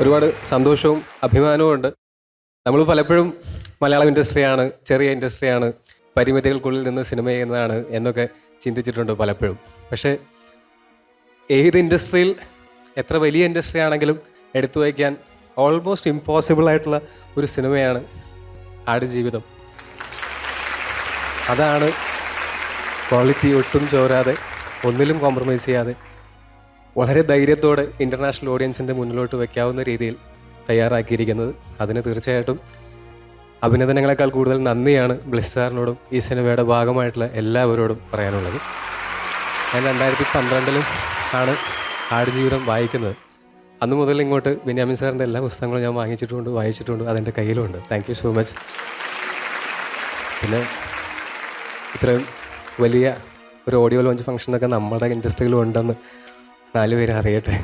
ഒരുപാട് സന്തോഷവും അഭിമാനവും ഉണ്ട്. നമ്മൾ പലപ്പോഴും മലയാളം ഇൻഡസ്ട്രിയാണ് ചെറിയ ഇൻഡസ്ട്രിയാണ് പരിമിതികൾക്കുള്ളിൽ നിന്ന് സിനിമ ചെയ്യുന്നതാണ് എന്നൊക്കെ ചിന്തിച്ചിട്ടുണ്ട് പലപ്പോഴും. പക്ഷേ ഏത് ഇൻഡസ്ട്രിയിൽ എത്ര വലിയ ഇൻഡസ്ട്രി ആണെങ്കിലും എടുത്തു വയ്ക്കാൻ ഓൾമോസ്റ്റ് ഇമ്പോസിബിൾ ആയിട്ടുള്ള ഒരു സിനിമയാണ് ആടുജീവിതം അതാണ് ക്വാളിറ്റി ഒട്ടും ചോരാതെ ഒന്നിലും കോംപ്രമൈസ് ചെയ്യാതെ വളരെ ധൈര്യത്തോടെ ഇന്റർനാഷണൽ ഓഡിയൻസിന്റെ മുന്നിലോട്ട് വയ്ക്കാവുന്ന രീതിയിൽ തയ്യാറാക്കിയിരിക്കുന്നത്. അതിന് തീർച്ചയായിട്ടും അഭിനന്ദനങ്ങളെക്കാൾ കൂടുതൽ നന്ദിയാണ് ബ്ലിസ്സാറിനോടും ഈ സിനിമയുടെ ഭാഗമായിട്ടുള്ള എല്ലാവരോടും പറയാനുള്ളത്. ഞാൻ രണ്ടായിരത്തി പന്ത്രണ്ടിലും ആണ് ആടുജീവിതം വായിക്കുന്നത്. അന്ന് മുതൽ ഇങ്ങോട്ട് ബെന്യാമിൻ സാറിന്റെ എല്ലാ പുസ്തകങ്ങളും ഞാൻ വാങ്ങിച്ചിട്ടുണ്ട് വായിച്ചിട്ടുണ്ട് അതെന്റെ കയ്യിലുമുണ്ട് താങ്ക് യു സോ മച്ച് പിന്നെ ഇത്രയും വലിയ ഒരു ഓഡിയോ ലോഞ്ച് ഫംഗ്ഷനൊക്കെ നമ്മുടെ ഇൻഡസ്ട്രിയിലും ഉണ്ടെന്ന് നാല് പേര് അറിയട്ടെ.